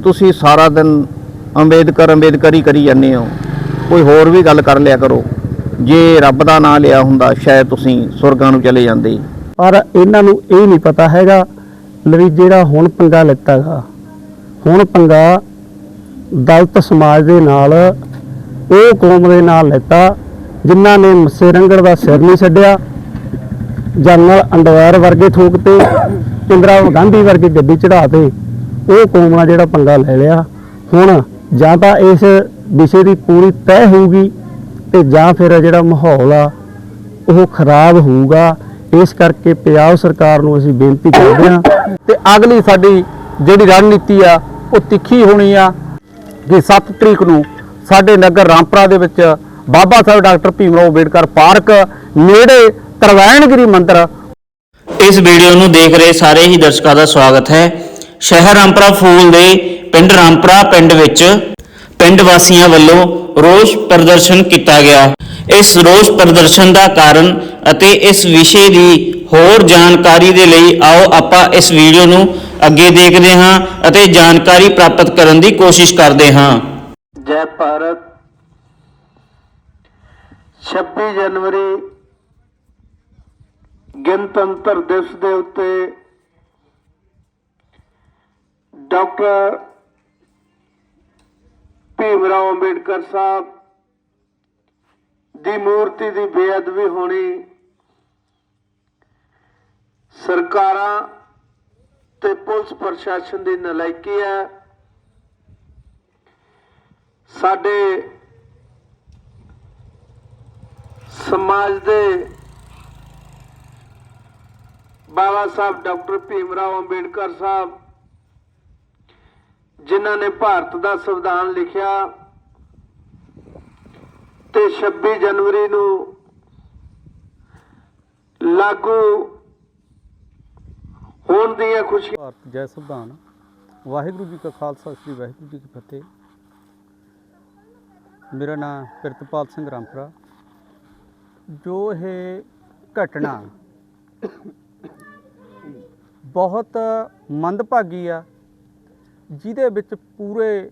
ਤੁਸੀਂ ਸਾਰਾ ਦਿਨ ਅੰਬੇਦਕਰ ਅੰਬੇਦਕਰ ਹੀ ਕਰੀ ਜਾਂਦੇ ਹੋ। ਕੋਈ ਹੋਰ ਵੀ ਗੱਲ ਕਰ ਲਿਆ ਕਰੋ। ਜੇ ਰੱਬ ਦਾ ਨਾਮ ਲਿਆ ਹੁੰਦਾ, ਸ਼ਾਇਦ ਤੁਸੀਂ ਸੁਰਗਾਂ ਨੂੰ ਚਲੇ ਜਾਂਦੇ। ਪਰ ਇਹਨਾਂ ਨੂੰ ਇਹ ਨਹੀਂ ਪਤਾ ਹੈਗਾ ਵੀ ਜਿਹੜਾ ਹੁਣ ਪੰਗਾ ਲਿੱਤਾਗਾ। ਹੁਣ ਪੰਗਾ ਦਲਿਤ ਸਮਾਜ ਦੇ ਨਾਲ, ਉਹ ਕੌਮ ਦੇ ਨਾਲ ਲਿੱਤਾ, ਜਿਨ੍ਹਾਂ ਨੇ ਮੱਸੇ ਰੰਗੜ ਦਾ ਸਿਰ ਨਹੀਂ ਛੱਡਿਆ। ਜਨਰਲ ਅੰਡਵਾਰ ਵਰਗੇ ਠੋਕ ਤੇ, ਇੰਦਰਾ ਗਾਂਧੀ ਵਰਗੇ ਗੱਡੀ ਚੜਾ ਤੇ ਉਹ ਕੌਮ ਨਾਲ ਜਿਹੜਾ ਪੰਗਾ ਲੈ ਲਿਆ, ਹੁਣ ਜਾਂ ਤਾਂ ਇਸ ਵਿਸ਼ੇ ਦੀ ਪੂਰੀ ਤੈਅ ਹੋਊਗੀ ਤੇ ਜਾਂ ਫਿਰ ਜਿਹੜਾ ਮਾਹੌਲ ਆ, ਉਹ ਖਰਾਬ ਹੋਊਗਾ। ਇਸ ਕਰਕੇ ਪੰਜਾਬ ਸਰਕਾਰ ਨੂੰ ਅਸੀਂ ਬੇਨਤੀ ਕਰਦੇ ਹਾਂ ਤੇ ਅਗਲੀ ਸਾਡੀ ਜਿਹੜੀ ਰਣਨੀਤੀ ਆ, ਉਹ ਤਿੱਖੀ ਹੋਣੀ ਆ ਕਿ 7 ਤਰੀਕ ਨੂੰ ਸਾਡੇ ਨਗਰ ਰਾਮਪੁਰਾ ਦੇ ਵਿੱਚ ਬਾਬਾ ਸਾਹਿਬ ਡਾਕਟਰ ਭੀਮ ਰਾਓ ਅੰਬੇਡਕਰ ਪਾਰਕ ਨੇੜੇ ਤਰਵੈਣਗਿਰੀ ਮੰਦਿਰ। ਇਸ ਵੀਡੀਓ ਨੂੰ ਦੇਖ ਰਹੇ ਸਾਰੇ ਹੀ ਦਰਸ਼ਕਾਂ ਦਾ ਸਵਾਗਤ ਹੈ। ਸ਼ਹਿਰ ਰਾਮਪੁਰਾ ਫੂਲ ਦੇ ਪਿੰਡ ਰਾਮਪੁਰਾ ਪਿੰਡ ਵਿੱਚ ਪਿੰਡ ਵਾਸੀਆਂ ਵੱਲੋਂ ਰੋਸ ਪ੍ਰਦਰਸ਼ਨ ਕੀਤਾ ਗਿਆ। ਇਸ ਰੋਸ ਪ੍ਰਦਰਸ਼ਨ ਦਾ ਕਾਰਨ ਅਤੇ ਇਸ ਵਿਸ਼ੇ ਦੀ ਹੋਰ ਜਾਣਕਾਰੀ ਦੇ ਲਈ ਆਓ ਆਪਾਂ ਇਸ ਵੀਡੀਓ ਨੂੰ ਅੱਗੇ ਦੇਖਦੇ ਹਾਂ ਅਤੇ ਜਾਣਕਾਰੀ ਪ੍ਰਾਪਤ ਕਰਨ ਦੀ ਕੋਸ਼ਿਸ਼ ਕਰਦੇ ਹਾਂ। ਜੈ ਭਾਰਤ। 26 ਜਨਵਰੀ ਗਣਤੰਤਰ ਦਿਵਸ ਦੇ ਉੱਤੇ ਡਾਕਟਰ ਭੀਮ ਰਾਓ ਅੰਬੇਡਕਰ ਸਾਹਿਬ ਦੀ ਮੂਰਤੀ ਦੀ ਬੇਅਦਬੀ ਹੋਣੀ, ਸਰਕਾਰਾਂ ਤੇ ਪੁਲਿਸ ਪ੍ਰਸ਼ਾਸਨ ਦੀ ਨਲਾਇਕੀ ਹੈ। ਸਾਡੇ ਸਮਾਜ ਦੇ ਬਾਬਾ ਸਾਹਿਬ ਡਾਕਟਰ ਭੀਮ ਰਾਓ ਅੰਬੇਡਕਰ ਸਾਹਿਬ ਜਿਨ੍ਹਾਂ ਨੇ ਭਾਰਤ ਦਾ ਸੰਵਿਧਾਨ ਲਿਖਿਆ ਤੇ 26 ਜਨਵਰੀ ਨੂੰ ਲਾਗੂ ਹੋਣ ਦੀਆਂ ਖੁਸ਼ੀਆਂ ਭਾਰਤ, ਜੈ ਸੰਵਿਧਾਨ। ਵਾਹਿਗੁਰੂ ਜੀ ਕਾ ਖਾਲਸਾ, ਸ੍ਰੀ ਵਾਹਿਗੁਰੂ ਜੀ ਕੀ ਫਤਿਹ। ਮੇਰਾ ਨਾਮ ਪ੍ਰਿਤਪਾਲ ਸਿੰਘ ਰਾਮਪੁਰਾ ਜੋ ਇਹ ਘਟਨਾ ਬਹੁਤ ਮੰਦਭਾਗੀ ਆ ਜਿਹਦੇ ਵਿੱਚ ਪੂਰੇ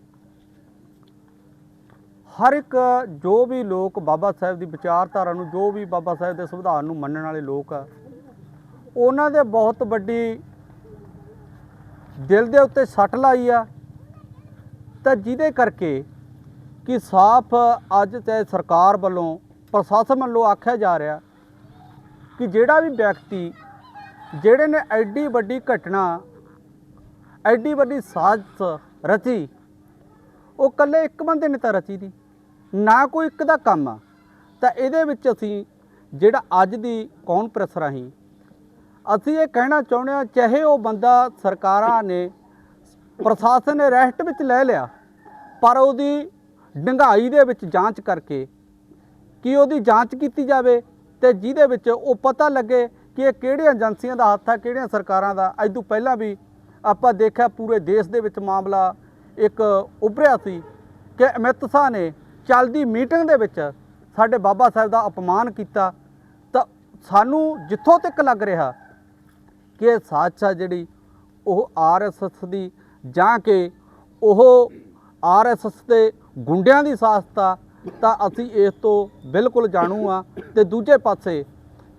ਹਰ ਇੱਕ ਜੋ ਵੀ ਲੋਕ ਬਾਬਾ ਸਾਹਿਬ ਦੀ ਵਿਚਾਰਧਾਰਾ ਨੂੰ, ਜੋ ਵੀ ਬਾਬਾ ਸਾਹਿਬ ਦੇ ਸੰਵਿਧਾਨ ਨੂੰ ਮੰਨਣ ਵਾਲੇ ਲੋਕ ਆ, ਉਹਨਾਂ ਦੇ ਬਹੁਤ ਵੱਡੀ ਦਿਲ ਦੇ ਉੱਤੇ ਸੱਟ ਲਾਈ ਆ। ਤਾਂ ਜਿਹਦੇ ਕਰਕੇ ਕਿ ਸਾਫ਼ ਅੱਜ ਤੇ ਸਰਕਾਰ ਵੱਲੋਂ, ਪ੍ਰਸ਼ਾਸਨ ਵੱਲੋਂ ਆਖਿਆ ਜਾ ਰਿਹਾ ਕਿ ਜਿਹੜਾ ਵੀ ਵਿਅਕਤੀ, ਜਿਹੜੇ ਨੇ ਐਡੀ ਵੱਡੀ ਘਟਨਾ ਐਡੀ ਵੱਡੀ ਸਾਜ਼ਿਸ਼ ਰਚੀ। ਉਹ ਇਕੱਲੇ ਇੱਕ ਬੰਦੇ ਨੇ ਤਾਂ ਰਚੀ ਦੀ ਨਾ ਕੋਈ ਇੱਕ ਦਾ ਕੰਮ। ਆ ਤਾਂ ਇਹਦੇ ਵਿੱਚ ਅਸੀਂ ਜਿਹੜਾ ਅੱਜ ਦੀ ਕੌਨਫਰੰਸ ਰਾਹੀਂ ਅਸੀਂ ਇਹ ਕਹਿਣਾ ਚਾਹੁੰਦੇ ਹਾਂ, ਚਾਹੇ ਉਹ ਬੰਦਾ ਸਰਕਾਰਾਂ ਨੇ, ਪ੍ਰਸ਼ਾਸਨ ਨੇ ਰੈਸਟ ਵਿੱਚ ਲੈ ਲਿਆ, ਪਰ ਉਹਦੀ ਡੰਗਾਈ ਦੇ ਵਿੱਚ ਜਾਂਚ ਕਰਕੇ ਕਿ ਉਹਦੀ ਜਾਂਚ ਕੀਤੀ ਜਾਵੇ ਤੇ ਜਿਹਦੇ ਵਿੱਚ ਉਹ ਪਤਾ ਲੱਗੇ ਕਿ ਇਹ ਕਿਹੜੀਆਂ ਏਜੰਸੀਆਂ ਦਾ ਹੱਥ ਆ, ਕਿਹੜੀਆਂ ਸਰਕਾਰਾਂ ਦਾ, ਅੱਜ ਤੋਂ ਪਹਿਲਾਂ ਵੀ ਆਪਾਂ ਦੇਖਿਆ ਪੂਰੇ ਦੇਸ਼ ਦੇ ਵਿੱਚ ਮਾਮਲਾ ਇੱਕ ਉਭਰਿਆ ਸੀ ਕਿ ਅਮਿਤ ਸ਼ਾਹ ਨੇ ਚੱਲਦੀ ਮੀਟਿੰਗ ਦੇ ਵਿੱਚ ਸਾਡੇ ਬਾਬਾ ਸਾਹਿਬ ਦਾ ਅਪਮਾਨ ਕੀਤਾ। ਤਾਂ ਸਾਨੂੰ ਜਿੱਥੋਂ ਤੱਕ ਲੱਗ ਰਿਹਾ ਕਿ ਇਹ ਸਾਜ਼ਿਸ਼ ਜਿਹੜੀ ਉਹ ਆਰਐਸਐਸ ਦੀ ਜਾਂ ਕਿ ਉਹ ਆਰਐਸਐਸ ਦੇ ਗੁੰਡਿਆਂ ਦੀ ਸਾਜ਼ਿਸ਼, ਤਾਂ ਅਸੀਂ ਇਸ ਤੋਂ ਬਿਲਕੁਲ ਜਾਣੂ ਆ ਤੇ ਦੂਜੇ ਪਾਸੇ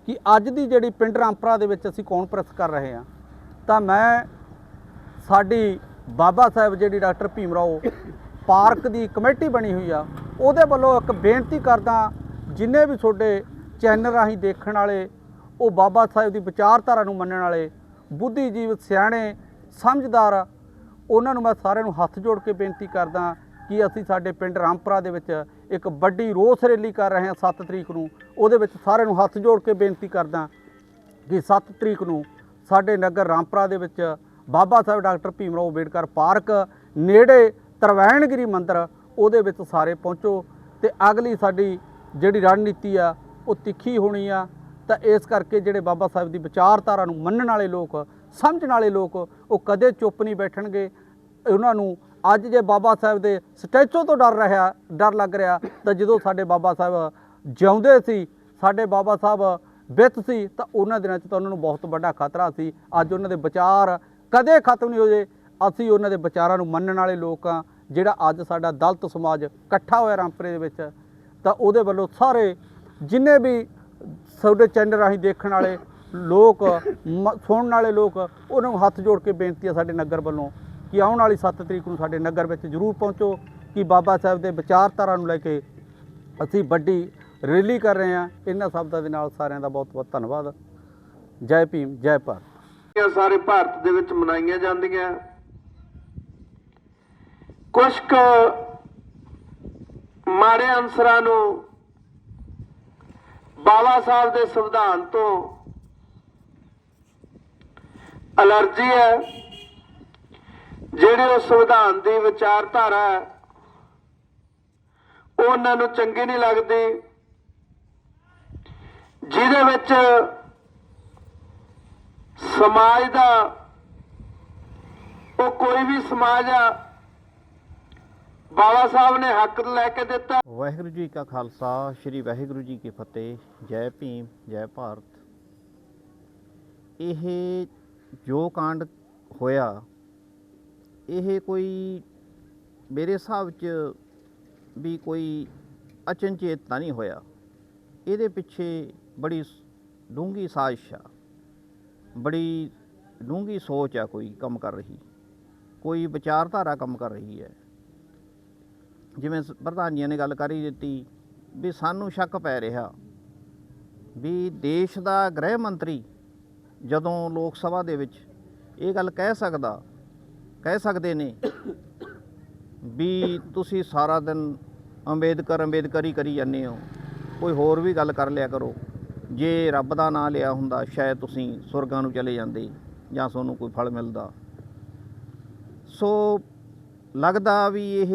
ਕਿ ਅੱਜ ਦੀ ਜਿਹੜੀ ਪਿੰਡ ਰਾਮਪਰਾ ਦੇ ਵਿੱਚ ਅਸੀਂ ਕੌਨਫਰੰਸ ਕਰ ਰਹੇ ਹਾਂ। ਤਾਂ ਮੈਂ ਸਾਡੀ ਬਾਬਾ ਸਾਹਿਬ ਜਿਹੜੀ ਡਾਕਟਰ ਭੀਮ ਰਾਓ ਪਾਰਕ ਦੀ ਕਮੇਟੀ ਬਣੀ ਹੋਈ ਆ, ਉਹਦੇ ਵੱਲੋਂ ਇੱਕ ਬੇਨਤੀ ਕਰਦਾ ਜਿੰਨੇ ਵੀ ਤੁਹਾਡੇ ਚੈਨਲ ਰਾਹੀਂ ਦੇਖਣ ਵਾਲੇ, ਉਹ ਬਾਬਾ ਸਾਹਿਬ ਦੀ ਵਿਚਾਰਧਾਰਾ ਨੂੰ ਮੰਨਣ ਵਾਲੇ, ਬੁੱਧੀਜੀਵ ਸਿਆਣੇ, ਸਮਝਦਾਰ, ਉਹਨਾਂ ਨੂੰ ਮੈਂ ਸਾਰਿਆਂ ਨੂੰ ਹੱਥ ਜੋੜ ਕੇ ਬੇਨਤੀ ਕਰਦਾ ਕਿ ਅਸੀਂ ਸਾਡੇ ਪਿੰਡ ਰਾਮਪੁਰਾ ਦੇ ਵਿੱਚ ਇੱਕ ਵੱਡੀ ਰੋਸ ਰੈਲੀ ਕਰ ਰਹੇ ਹਾਂ 7 ਤਰੀਕ ਨੂੰ। ਉਹਦੇ ਵਿੱਚ ਸਾਰਿਆਂ ਨੂੰ ਹੱਥ ਜੋੜ ਕੇ ਬੇਨਤੀ ਕਰਦਾ ਕਿ 7 ਤਰੀਕ ਨੂੰ ਸਾਡੇ ਨਗਰ ਰਾਮਪੁਰਾ ਦੇ ਵਿੱਚ ਬਾਬਾ ਸਾਹਿਬ ਡਾਕਟਰ ਭੀਮ ਰਾਓ ਅੰਬੇਡਕਰ ਪਾਰਕ ਨੇੜੇ ਤਰਵੈਣਗਿਰੀ ਮੰਦਿਰ, ਉਹਦੇ ਵਿੱਚ ਸਾਰੇ ਪਹੁੰਚੋ ਤੇ ਅਗਲੀ ਸਾਡੀ ਜਿਹੜੀ ਰਣਨੀਤੀ ਆ, ਉਹ ਤਿੱਖੀ ਹੋਣੀ ਆ। ਤਾਂ ਇਸ ਕਰਕੇ ਜਿਹੜੇ ਬਾਬਾ ਸਾਹਿਬ ਦੀ ਵਿਚਾਰਧਾਰਾ ਨੂੰ ਮੰਨਣ ਵਾਲੇ ਲੋਕ, ਸਮਝਣ ਵਾਲੇ ਲੋਕ, ਉਹ ਕਦੇ ਚੁੱਪ ਨਹੀਂ ਬੈਠਣਗੇ। ਉਹਨਾਂ ਨੂੰ ਅੱਜ ਜੇ ਬਾਬਾ ਸਾਹਿਬ ਦੇ ਸਟੈਚੂ ਤੋਂ ਡਰ ਰਿਹਾ, ਡਰ ਲੱਗ ਰਿਹਾ, ਤਾਂ ਜਦੋਂ ਸਾਡੇ ਬਾਬਾ ਸਾਹਿਬ ਜਿਉਂਦੇ ਸੀ, ਸਾਡੇ ਬਾਬਾ ਸਾਹਿਬ ਵਿੱਤ ਸੀ, ਤਾਂ ਉਹਨਾਂ ਦਿਨਾਂ 'ਚ ਤਾਂ ਉਹਨਾਂ ਨੂੰ ਬਹੁਤ ਵੱਡਾ ਖਤਰਾ ਸੀ। ਅੱਜ ਉਹਨਾਂ ਦੇ ਵਿਚਾਰ ਕਦੇ ਖਤਮ ਨਹੀਂ ਹੋ ਜੇ। ਅਸੀਂ ਉਹਨਾਂ ਦੇ ਵਿਚਾਰਾਂ ਨੂੰ ਮੰਨਣ ਵਾਲੇ ਲੋਕ ਆ ਜਿਹੜਾ ਅੱਜ ਸਾਡਾ ਦਲਤ ਸਮਾਜ ਇਕੱਠਾ ਹੋਇਆ ਰਾਮਪੁਰੇ ਦੇ ਵਿੱਚ, ਤਾਂ ਉਹਦੇ ਵੱਲੋਂ ਸਾਰੇ ਜਿੰਨੇ ਵੀ ਸਾਡੇ ਚੈਨਲ ਰਾਹੀਂ ਦੇਖਣ ਵਾਲੇ ਲੋਕ, ਮ- ਸੁਣਨ ਵਾਲੇ ਲੋਕ, ਉਹਨਾਂ ਨੂੰ ਹੱਥ ਜੋੜ ਕੇ ਬੇਨਤੀ ਆ ਸਾਡੇ ਨਗਰ ਵੱਲੋਂ ਕਿ ਆਉਣ ਵਾਲੀ 7 ਤਰੀਕ ਨੂੰ ਸਾਡੇ ਨਗਰ ਵਿੱਚ ਜ਼ਰੂਰ ਪਹੁੰਚੋ ਕਿ ਬਾਬਾ ਸਾਹਿਬ ਦੇ ਵਿਚਾਰਧਾਰਾ ਨੂੰ ਲੈ ਕੇ ਅਸੀਂ ਵੱਡੀ ਰੈਲੀ ਕਰ ਰਹੇ ਹਾਂ। ਇਹਨਾਂ ਸ਼ਬਦਾਂ ਦੇ ਨਾਲ ਸਾਰਿਆਂ ਦਾ ਬਹੁਤ ਬਹੁਤ ਧੰਨਵਾਦ। ਜੈ ਭੀਮ, ਜੈ ਭਾਰਤ। ਸਾਰੇ ਭਾਰਤ ਦੇ ਵਿੱਚ ਮਨਾਈਆਂ ਜਾਂਦੀਆਂ। ਕੁਝ ਕੁ ਮਾੜੇ ਅਨਸਰਾਂ ਨੂੰ ਬਾਬਾ ਸਾਹਿਬ ਦੇ ਸੰਵਿਧਾਨ ਤੋਂ ਅਲਰਜੀ ਹੈ। ਜਿਹੜੇ ਉਹ ਸੰਵਿਧਾਨ ਦੀ ਵਿਚਾਰਧਾਰਾ ਉਹਨਾਂ ਨੂੰ ਚੰਗੀ ਨਹੀਂ ਲੱਗਦੀ। ਜਿਹਦੇ ਵਿੱਚ ਸਮਾਜ ਦਾ, ਉਹ ਕੋਈ ਵੀ ਸਮਾਜ ਆ ਬਾਬਾ ਸਾਹਿਬ ਨੇ ਹੱਕ ਲੈ ਕੇ ਦਿੱਤਾ। ਵਾਹਿਗੁਰੂ ਜੀ ਕਾ ਖਾਲਸਾ, ਸ੍ਰੀ ਵਾਹਿਗੁਰੂ ਜੀ ਕੀ ਫਤਿਹ, ਜੈ ਭੀਮ, ਜੈ ਭਾਰਤ। ਇਹ ਜੋ ਕਾਂਡ ਹੋਇਆ, ਇਹ ਕੋਈ ਮੇਰੇ ਹਿਸਾਬ 'ਚ ਵੀ ਕੋਈ ਅਚਨਚੇਤ ਤਾਂ ਨਹੀਂ ਹੋਇਆ। ਇਹਦੇ ਪਿੱਛੇ ਬੜੀ ਡੂੰਘੀ ਸਾਜ਼ਿਸ਼ ਆ। ਬੜੀ ਡੂੰਘੀ ਸੋਚ ਆ ਕੋਈ ਕੰਮ ਕਰ ਰਹੀ। ਕੋਈ ਵਿਚਾਰਧਾਰਾ ਕੰਮ ਕਰ ਰਹੀ ਹੈ। ਜਿਵੇਂ ਪ੍ਰਧਾਨ ਜੀ ਨੇ ਗੱਲ ਕਰ ਹੀ ਦਿੱਤੀ ਵੀ ਸਾਨੂੰ ਸ਼ੱਕ ਪੈ ਰਿਹਾ ਵੀ ਦੇਸ਼ ਦਾ ਗ੍ਰਹਿ ਮੰਤਰੀ ਜਦੋਂ ਲੋਕ ਸਭਾ ਦੇ ਵਿੱਚ ਇਹ ਗੱਲ ਕਹਿ ਸਕਦਾ, ਕਹਿ ਸਕਦੇ ਨੇ ਵੀ ਤੁਸੀਂ ਸਾਰਾ ਦਿਨ ਅੰਬੇਦਕਰ ਅੰਬੇਦਕਰ ਹੀ ਕਰੀ ਜਾਂਦੇ ਹੋ। ਕੋਈ ਹੋਰ ਵੀ ਗੱਲ ਕਰ ਲਿਆ ਕਰੋ। ਜੇ ਰੱਬ ਦਾ ਨਾਮ ਲਿਆ ਹੁੰਦਾ, ਸ਼ਾਇਦ ਤੁਸੀਂ ਸੁਰਗਾਂ ਨੂੰ ਚਲੇ ਜਾਂਦੇ ਜਾਂ ਤੁਹਾਨੂੰ ਕੋਈ ਫਲ ਮਿਲਦਾ। ਸੋ ਲੱਗਦਾ ਵੀ ਇਹ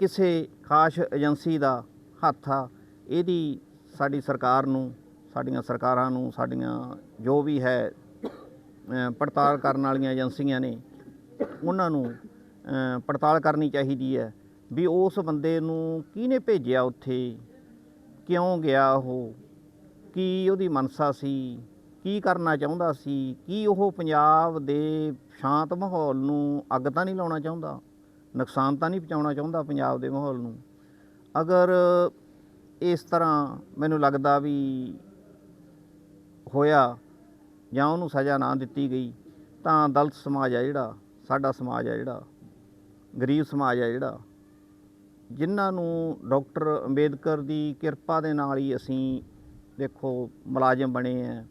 ਕਿਸੇ ਖਾਸ ਏਜੰਸੀ ਦਾ ਹੱਥ ਆ। ਇਹਦੀ ਸਾਡੀ ਸਰਕਾਰ ਨੂੰ, ਸਾਡੀਆਂ ਸਰਕਾਰਾਂ ਨੂੰ, ਸਾਡੀਆਂ ਜੋ ਵੀ ਹੈ ਪੜਤਾਲ ਕਰਨ ਵਾਲੀਆਂ ਏਜੰਸੀਆਂ ਨੇ, ਉਹਨਾਂ ਨੂੰ ਪੜਤਾਲ ਕਰਨੀ ਚਾਹੀਦੀ ਹੈ ਵੀ ਉਸ ਬੰਦੇ ਨੂੰ ਕਿਹਨੇ ਭੇਜਿਆ ਉੱਥੇ, ਕਿਉਂ ਗਿਆ ਉਹ ਕੀ ਉਹਦੀ ਮਨਸਾ ਸੀ? ਕੀ ਕਰਨਾ ਚਾਹੁੰਦਾ ਸੀ? ਕੀ ਉਹ ਪੰਜਾਬ ਦੇ ਸ਼ਾਂਤ ਮਾਹੌਲ ਨੂੰ ਅੱਗ ਤਾਂ ਨਹੀਂ ਲਾਉਣਾ ਚਾਹੁੰਦਾ? ਨੁਕਸਾਨ ਤਾਂ ਨਹੀਂ ਪਹੁੰਚਾਉਣਾ ਚਾਹੁੰਦਾ ਪੰਜਾਬ ਦੇ ਮਾਹੌਲ ਨੂੰ? ਅਗਰ ਇਸ ਤਰ੍ਹਾਂ ਮੈਨੂੰ ਲੱਗਦਾ ਵੀ ਹੋਇਆ ਜਾਂ ਉਹਨੂੰ ਸਜ਼ਾ ਨਾ ਦਿੱਤੀ ਗਈ, ਤਾਂ ਦਲਿਤ ਸਮਾਜ ਆ ਜਿਹੜਾ, ਸਾਡਾ ਸਮਾਜ ਆ ਜਿਹੜਾ, ਗਰੀਬ ਸਮਾਜ ਆ ਜਿਹੜਾ, ਜਿਨ੍ਹਾਂ ਨੂੰ ਡਾਕਟਰ ਅੰਬੇਦਕਰ ਦੀ ਕਿਰਪਾ ਦੇ ਨਾਲ ਹੀ ਅਸੀਂ ਦੇਖੋ, ਮੁਲਾਜ਼ਮ ਬਣੇ ਆ,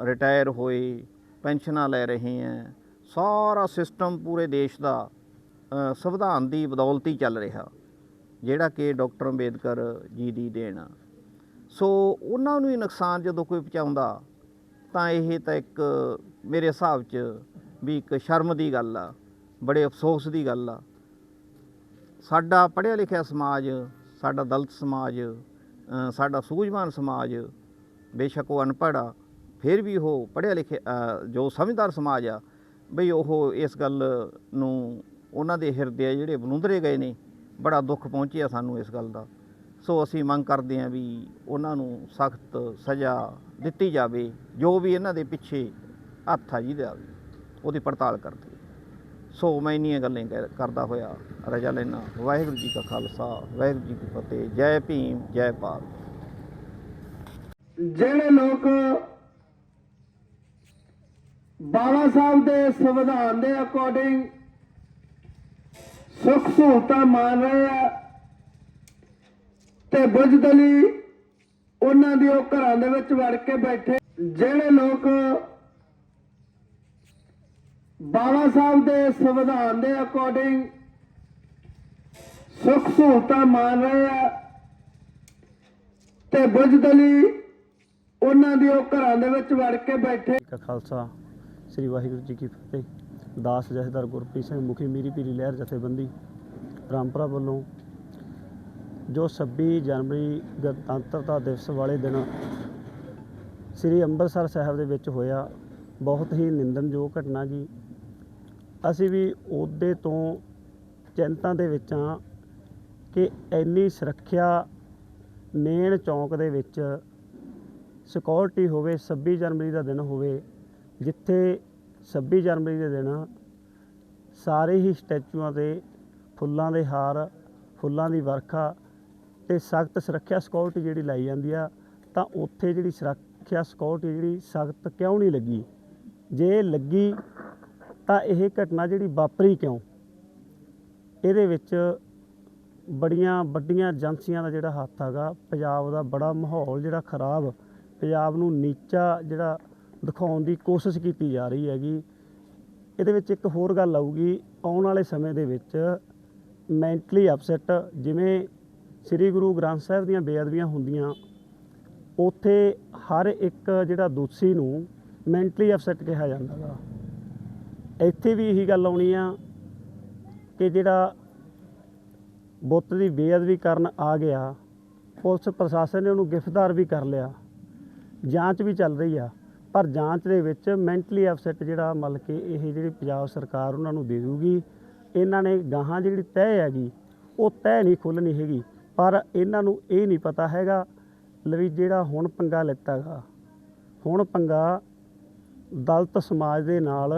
ਰਿਟਾਇਰ ਹੋਏ, ਪੈਨਸ਼ਨਾਂ ਲੈ ਰਹੇ ਆ, ਸਾਰਾ ਸਿਸਟਮ ਪੂਰੇ ਦੇਸ਼ ਦਾ ਸੰਵਿਧਾਨ ਦੀ ਬਦੌਲਤ ਹੀ ਚੱਲ ਰਿਹਾ, ਜਿਹੜਾ ਕਿ ਡਾਕਟਰ ਅੰਬੇਦਕਰ ਜੀ ਦੀ ਦੇਣ ਆ। ਸੋ, ਉਹਨਾਂ ਨੂੰ ਹੀ ਨੁਕਸਾਨ ਜਦੋਂ ਕੋਈ ਪਹੁੰਚਾਉਂਦਾ, ਤਾਂ ਇਹ ਤਾਂ ਇੱਕ ਮੇਰੇ ਹਿਸਾਬ 'ਚ ਵੀ ਇੱਕ ਸ਼ਰਮ ਦੀ ਗੱਲ ਆ, ਬੜੇ ਅਫਸੋਸ ਦੀ ਗੱਲ ਆ। ਸਾਡਾ ਪੜ੍ਹਿਆ ਲਿਖਿਆ ਸਮਾਜ, ਸਾਡਾ ਦਲਿਤ ਸਮਾਜ ਸਾਡਾ ਸੂਝਵਾਨ ਸਮਾਜ ਬੇਸ਼ੱਕ ਉਹ ਅਨਪੜ੍ਹ ਆ, ਫਿਰ ਵੀ ਉਹ ਪੜ੍ਹਿਆ ਲਿਖਿਆ ਜੋ ਸਮਝਦਾਰ ਸਮਾਜ ਆ, ਬਈ ਉਹ ਇਸ ਗੱਲ ਨੂੰ ਉਹਨਾਂ ਦੇ ਹਿਰਦੇ ਜਿਹੜੇ ਬਲੁੰਦਰੇ ਗਏ ਨੇ, ਬੜਾ ਦੁੱਖ ਪਹੁੰਚਿਆ ਸਾਨੂੰ ਇਸ ਗੱਲ ਦਾ। ਸੋ ਅਸੀਂ ਮੰਗ ਕਰਦੇ ਹਾਂ ਵੀ ਉਹਨਾਂ ਨੂੰ ਸਖਤ ਸਜ਼ਾ ਦਿੱਤੀ ਜਾਵੇ, ਜੋ ਵੀ ਇਹਨਾਂ ਦੇ ਪਿੱਛੇ ਹੱਥ ਆ ਜਿਹਦਾ ਉਹਦੀ ਪੜਤਾਲ ਕਰਦੇ। ਸੋ ਮੈਂ ਇੰਨੀਆਂ ਗੱਲਾਂ ਕਰਦਾ ਹੋਇਆ, ਰਜਾ ਲੈਣਾ ਵਾਹਿਗੁਰੂ ਜੀ ਕਾ ਖਾਲਸਾ, ਵਾਹਿਗੁਰੂ ਜੀ ਕੀ ਫਤਿਹ। ਜੈ ਭੀਮ, ਜੈ ਭਾਰਤ। ਜਿਹੜੇ ਲੋਕ ਬਾਬਾ ਸਾਹਿਬ ਦੇ ਸੰਵਿਧਾਨ ਦੇ ਅਕੋਰਡਿੰਗ ਸੁੱਖ ਸਹੂਲਤਾਂ ਮੰਨ ਰਹੇ ਆ ਤੇ ਬੁਝਦਲੀ ਉਹਨਾਂ ਦੀ ਉਹ ਘਰਾਂ ਦੇ ਵਿੱਚ ਵੜ ਕੇ ਬੈਠੇ। ਜਿਹੜੇ ਲੋਕ ਬਾਬਾ ਸਾਹਿਬ ਦੇ ਸੰਵਿਧਾਨ ਦੇ ਅਕੋਰਡਿੰਗ ਸੁੱਖ ਸਹੂਲਤਾਂ ਮੰਨ ਰਹੇ ਆ ਤੇ ਬੁਝਦਲੀ ਉਹਨਾਂ ਦੀ ਉਹ ਘਰਾਂ ਦੇ ਵਿੱਚ ਵੜ ਕੇ ਬੈਠੇ। ਕਾ ਖਾਲਸਾ, ਸ੍ਰੀ ਵਾਹਿਗੁਰੂ ਜੀ ਕੀ ਫਤਿਹ। ਦਾਸ ਜਥੇਦਾਰ ਗੁਰਪ੍ਰੀਤ ਸਿੰਘ ਮੁਖੀ, ਮੀਰੀ ਪੀਰੀ ਲਹਿਰ ਜਥੇਬੰਦੀ, ਰਾਮਪੁਰਾ ਵੱਲੋਂ ਜੋ 26 ਜਨਵਰੀ ਗਣਤੰਤਰਤਾ ਦਿਵਸ ਵਾਲੇ ਦਿਨ ਸ੍ਰੀ ਅੰਮ੍ਰਿਤਸਰ ਸਾਹਿਬ ਦੇ ਵਿੱਚ ਹੋਇਆ, ਬਹੁਤ ਹੀ ਨਿੰਦਨਯੋਗ ਘਟਨਾ ਜੀ। ਅਸੀਂ ਵੀ ਉਹਦੇ ਤੋਂ ਚਿੰਤਾ ਦੇ ਵਿੱਚ ਹਾਂ ਕਿ ਇੰਨੀ ਸੁਰੱਖਿਆ ਮੇਨ ਚੌਂਕ ਦੇ ਵਿੱਚ ਸਿਕਿਉਰਿਟੀ ਹੋਵੇ 26 ਜਨਵਰੀ ਦਾ ਦਿਨ ਹੋਵੇ, ਜਿੱਥੇ 26 ਜਨਵਰੀ ਦੇ ਦਿਨ ਸਾਰੇ ਹੀ ਸਟੈਚੂਆਂ ਤੇ ਫੁੱਲਾਂ ਦੇ ਹਾਰ, ਫੁੱਲਾਂ ਦੀ ਵਰਖਾ ਤੇ ਸਖਤ ਸੁਰੱਖਿਆ ਸਿਕਿਉਰਿਟੀ ਜਿਹੜੀ ਲਾਈ ਜਾਂਦੀ ਆ, ਤਾਂ ਉੱਥੇ ਜਿਹੜੀ ਸੁਰੱਖਿਆ ਸਿਕਿਉਰਿਟੀ ਜਿਹੜੀ ਸਖਤ ਕਿਉਂ ਨਹੀਂ ਲੱਗੀ? ਜੇ ਲੱਗੀ ਤਾਂ ਇਹ ਘਟਨਾ ਜਿਹੜੀ ਵਾਪਰੀ ਕਿਉਂ? ਇਹਦੇ ਵਿੱਚ ਬੜੀਆਂ ਵੱਡੀਆਂ ਏਜੰਸੀਆਂ ਦਾ ਜਿਹੜਾ ਹੱਥ ਹੈਗਾ, ਪੰਜਾਬ ਦਾ ਬੜਾ ਮਾਹੌਲ ਜਿਹੜਾ ਖਰਾਬ, ਪੰਜਾਬ ਨੂੰ ਨੀਚਾ ਜਿਹੜਾ ਦਿਖਾਉਣ ਦੀ ਕੋਸ਼ਿਸ਼ ਕੀਤੀ ਜਾ ਰਹੀ ਹੈਗੀ। ਇਹਦੇ ਵਿੱਚ ਇੱਕ ਹੋਰ ਗੱਲ ਆਊਗੀ, ਆਉਣ ਵਾਲੇ ਸਮੇਂ ਦੇ ਵਿੱਚ ਮੈਂਟਲੀ ਅਪਸੈਟ ਜਿਵੇਂ ਸ੍ਰੀ ਗੁਰੂ ਗ੍ਰੰਥ ਸਾਹਿਬ ਦੀਆਂ ਬੇਅਦਬੀਆਂ ਹੁੰਦੀਆਂ, ਉੱਥੇ ਹਰ ਇੱਕ ਜਿਹੜਾ ਦੋਸ਼ੀ ਨੂੰ ਮੈਂਟਲੀ ਅਪਸੈਟ ਕਿਹਾ ਜਾਂਦਾ ਗਾ। ਇੱਥੇ ਵੀ ਇਹੀ ਗੱਲ ਆਉਣੀ ਆ ਕਿ ਜਿਹੜਾ ਬੁੱਤ ਦੀ ਬੇਅਦਬੀ ਕਰਨ ਆ ਗਿਆ, ਪੁਲਿਸ ਪ੍ਰਸ਼ਾਸਨ ਨੇ ਉਹਨੂੰ ਗ੍ਰਿਫਤਾਰ ਵੀ ਕਰ ਲਿਆ, ਜਾਂਚ ਵੀ ਚੱਲ ਰਹੀ ਆ, ਪਰ ਜਾਂਚ ਦੇ ਵਿੱਚ ਮੈਂਟਲੀ ਅਪਸੈਟ ਜਿਹੜਾ ਮਤਲਬ ਕਿ ਇਹ ਜਿਹੜੀ ਪੰਜਾਬ ਸਰਕਾਰ ਉਹਨਾਂ ਨੂੰ ਦੇ ਦੂਗੀ, ਇਹਨਾਂ ਨੇ ਗਾਹਾਂ ਜਿਹੜੀ ਤੈਅ ਹੈਗੀ, ਉਹ ਤੈਅ ਨਹੀਂ ਖੁੱਲ੍ਹਣੀ ਹੈਗੀ, ਪਰ ਇਹਨਾਂ ਨੂੰ ਇਹ ਨਹੀਂ ਪਤਾ ਹੈਗਾ ਲਵੀ ਜਿਹੜਾ ਹੁਣ ਪੰਗਾ ਲਿੱਤਾ ਗਾ, ਹੁਣ ਪੰਗਾ ਦਲਤ ਸਮਾਜ ਦੇ ਨਾਲ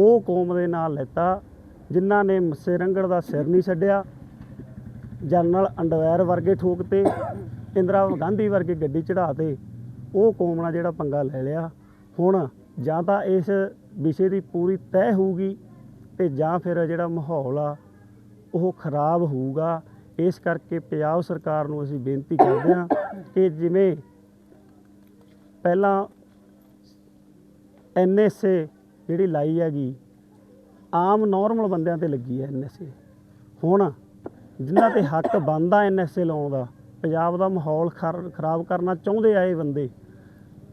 ਉਹ ਕੌਮ ਦੇ ਨਾਲ ਲੈਤਾ, ਜਿਨ੍ਹਾਂ ਨੇ ਮੱਸੇ ਰੰਗੜ ਦਾ ਸਿਰ ਨਹੀਂ ਛੱਡਿਆ। ਜਨਰਲ ਅੰਡਵੈਰ ਵਰਗੇ ਠੋਕ 'ਤੇ, ਇੰਦਰਾ ਗਾਂਧੀ ਵਰਗੇ ਗੱਡੀ ਚੜਾਤੇ ਉਹ ਕੌਮ ਨਾਲ ਜਿਹੜਾ ਪੰਗਾ ਲੈ ਲਿਆ। ਹੁਣ ਜਾਂ ਤਾਂ ਇਸ ਵਿਸ਼ੇ ਦੀ ਪੂਰੀ ਤੈਅ ਹੋਊਗੀ ਤੇ ਜਾਂ ਫਿਰ ਜਿਹੜਾ ਮਾਹੌਲ ਆ, ਉਹ ਖਰਾਬ ਹੋਊਗਾ। ਇਸ ਕਰਕੇ ਪੰਜਾਬ ਸਰਕਾਰ ਨੂੰ ਅਸੀਂ ਬੇਨਤੀ ਕਰਦੇ ਹਾਂ ਕਿ ਜਿਵੇਂ ਪਹਿਲਾਂ ਐਨਐਸਏ ਜਿਹੜੀ ਲਾਈ ਹੈਗੀ, ਆਮ ਨਾਰਮਲ ਬੰਦਿਆਂ ਤੇ ਲੱਗੀ ਹੈ ਐਨਐਸਏ ਹੁਣ ਜਿਨ੍ਹਾਂ ਤੇ ਹੱਕ ਬਣਦਾ ਐਨਐਸਏ ਲਾਉਣ ਦਾ, ਪੰਜਾਬ ਦਾ ਮਾਹੌਲ ਖਰ- ਖਰਾਬ ਕਰਨਾ ਚਾਹੁੰਦੇ ਆ ਇਹ ਬੰਦੇ,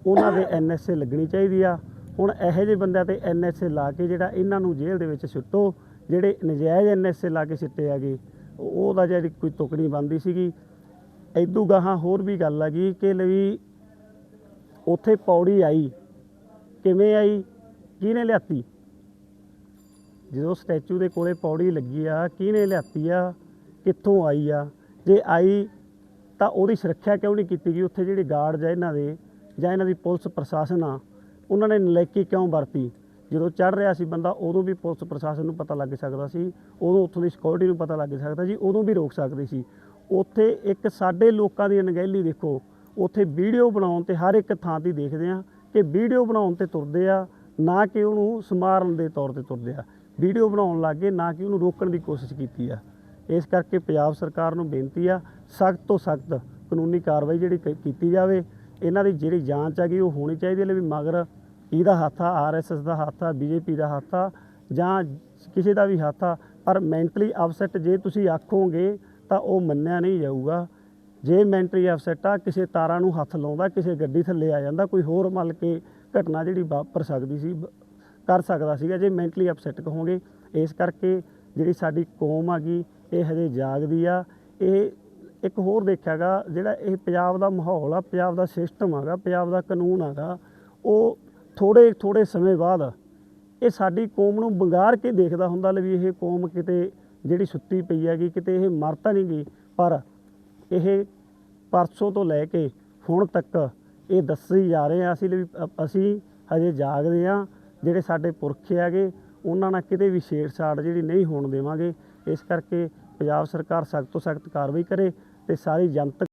ਉਹਨਾਂ ਦੇ ਐਨਐਸਏ ਲੱਗਣੀ ਚਾਹੀਦੀ ਆ। ਹੁਣ ਇਹੋ ਜਿਹੇ ਬੰਦਿਆਂ ਤੇ ਐਨਐਸਏ ਲਾ ਕੇ ਜਿਹੜਾ ਇਹਨਾਂ ਨੂੰ ਜੇਲ੍ਹ ਦੇ ਵਿੱਚ ਸੁੱਟੋ, ਜਿਹੜੇ ਨਜਾਇਜ਼ ਐਨਐਸਏ ਲਾ ਕੇ ਸਿੱਟੇ ਹੈਗੇ ਉਹਦਾ ਜਿਹੜੀ ਕੋਈ ਤੁਕ ਨਹੀਂ ਬਣਦੀ ਸੀਗੀ। ਐਦੂ ਗਾਹਾਂ ਹੋਰ ਵੀ ਗੱਲ ਆ ਗਈ ਕਿ ਲਈ ਉੱਥੇ ਪੌੜੀ ਆਈ। ਕਿਵੇਂ ਆਈ? ਕਿਹਨੇ ਲਿਆਤੀ? ਜਦੋਂ ਸਟੈਚੂ ਦੇ ਕੋਲੇ ਪੌੜੀ ਲੱਗੀ ਆ, ਕਿਹਨੇ ਲਿਆਤੀ ਆ? ਕਿੱਥੋਂ ਆਈ ਆ? ਜੇ ਆਈ ਤਾਂ ਉਹਦੀ ਸੁਰੱਖਿਆ ਕਿਉਂ ਨਹੀਂ ਕੀਤੀ ਗਈ? ਉੱਥੇ ਜਿਹੜੇ ਗਾਰਡ ਜਾਂ ਇਹਨਾਂ ਦੇ ਜਾਂ ਇਹਨਾਂ ਦੀ ਪੁਲਿਸ ਪ੍ਰਸ਼ਾਸਨ ਆ, ਉਹਨਾਂ ਨੇ ਨਲਾਇਕੀ ਕਿਉਂ ਵਰਤੀ? ਜਦੋਂ ਚੜ ਰਿਹਾ ਸੀ ਬੰਦਾ, ਉਦੋਂ ਵੀ ਪੁਲਿਸ ਪ੍ਰਸ਼ਾਸਨ ਨੂੰ ਪਤਾ ਲੱਗ ਸਕਦਾ ਸੀ, ਉਦੋਂ ਉੱਥੋਂ ਦੀ ਸਿਕਿਉਰਿਟੀ ਨੂੰ ਪਤਾ ਲੱਗ ਸਕਦਾ ਸੀ, ਉਦੋਂ ਵੀ ਰੋਕ ਸਕਦੇ ਸੀ। ਉੱਥੇ ਇੱਕ ਸਾਡੇ ਲੋਕਾਂ ਦੀ ਅਣਗਹਿਲੀ ਦੇਖੋ, ਉੱਥੇ ਵੀਡੀਓ ਬਣਾਉਣ ਤੇ ਹਰ ਇੱਕ ਥਾਂ ਤੇ ਦੇਖਦੇ ਆ ਕਿ ਵੀਡੀਓ ਬਣਾਉਣ ਤੇ ਤੁਰਦੇ ਆ ਨਾ ਕਿ ਉਹਨੂੰ ਸਮਾਰਨ ਦੇ ਤੌਰ ਤੇ ਤੁਰਦੇ ਆ। ਵੀਡੀਓ ਬਣਾਉਣ ਲੱਗੇ, ਨਾ ਕਿ ਉਹਨੂੰ ਰੋਕਣ ਦੀ ਕੋਸ਼ਿਸ਼ ਕੀਤੀ ਆ। ਇਸ ਕਰਕੇ ਪੰਜਾਬ ਸਰਕਾਰ ਨੂੰ ਬੇਨਤੀ ਆ, ਸਖਤ ਤੋਂ ਸਖਤ ਕਾਨੂੰਨੀ ਕਾਰਵਾਈ ਜਿਹੜੀ ਕ- ਕੀਤੀ ਜਾਵੇ। ਇਹਨਾਂ ਦੀ ਜਿਹੜੀ ਜਾਂਚ ਹੈਗੀ, ਉਹ ਹੋਣੀ ਚਾਹੀਦੀ ਹੈ ਵੀ, ਮਗਰ ਇਹਦਾ ਹੱਥ ਆ ਆਰਐਸਐਸ ਦਾ ਹੱਥ ਆ ਬੀਜੇਪੀ ਦਾ ਹੱਥ ਆ, ਜਾਂ ਕਿਸੇ ਦਾ ਵੀ ਹੱਥ ਆ, ਪਰ ਮੈਂਟਲੀ ਅਪਸੈਟ ਜੇ ਤੁਸੀਂ ਆਖੋਗੇ, ਤਾਂ ਉਹ ਮੰਨਿਆ ਨਹੀਂ ਜਾਊਗਾ। ਜੇ ਮੈਂਟਲੀ ਅਪਸੈਟ ਆ, ਕਿਸੇ ਤਾਰਾਂ ਨੂੰ ਹੱਥ ਲਾਉਂਦਾ, ਕਿਸੇ ਗੱਡੀ ਥੱਲੇ ਆ ਜਾਂਦਾ, ਕੋਈ ਹੋਰ ਮਲ ਕੇ ਘਟਨਾ ਜਿਹੜੀ ਵਾਪਰ ਸਕਦੀ ਸੀ ਕਰ ਸਕਦਾ ਸੀਗਾ, ਜੇ ਮੈਂਟਲੀ ਅਪਸੈਟ ਕਹੋਗੇ ਇਸ ਕਰਕੇ ਜਿਹੜੀ ਸਾਡੀ ਕੌਮ ਆ ਆਗੀ ਇਹ ਹਜੇ ਜਾਗਦੀ ਆ। ਇਹ ਇੱਕ ਹੋਰ ਦੇਖਿਆਗਾ ਜਿਹੜਾ ਇਹ ਪੰਜਾਬ ਦਾ ਮਾਹੌਲ ਆ, ਪੰਜਾਬ ਦਾ ਸਿਸਟਮ ਹੈਗਾ ਪੰਜਾਬ ਦਾ ਕਾਨੂੰਨ ਹੈਗਾ ਉਹ ਥੋੜੇ ਥੋੜੇ ਸਮੇਂ ਬਾਅਦ ਇਹ ਸਾਡੀ ਕੌਮ ਨੂੰ ਬੰਗਾਰ ਕੇ ਦੇਖਦਾ ਹੁੰਦਾ ਲੈ ਵੀ ਇਹ ਕੌਮ ਕਿਤੇ ਜਿਹੜੀ ਸੁੱਤੀ ਪਈ ਹੈਗੀ, ਕਿਤੇ ਇਹ ਮਰਤਾ ਨਹੀਂ ਗਈ। ਪਰ ਇਹ ਪਰਸੋਂ ਤੋਂ ਲੈ ਕੇ ਹੁਣ ਤੱਕ ਇਹ ਦੱਸੀ ਜਾ ਰਹੇ ਆ, ਅਸੀਂ ਵੀ ਅਸੀਂ ਹਜੇ ਜਾਗਦੇ ਆ, ਜਿਹੜੇ ਸਾਡੇ ਪੁਰਖ ਹੈਗੇ, ਉਹਨਾਂ ਨਾਲ ਕਿਤੇ ਵੀ ਛੇੜਛਾੜ ਜਿਹੜੀ ਨਹੀਂ ਹੋਣ ਦੇਵਾਂਗੇ। ਇਸ ਕਰਕੇ ਪੰਜਾਬ ਸਰਕਾਰ ਸਖਤ ਤੋਂ ਸਖਤ ਕਾਰਵਾਈ ਕਰੇ ਤੇ ਸਾਰੀ ਜਨਤਕ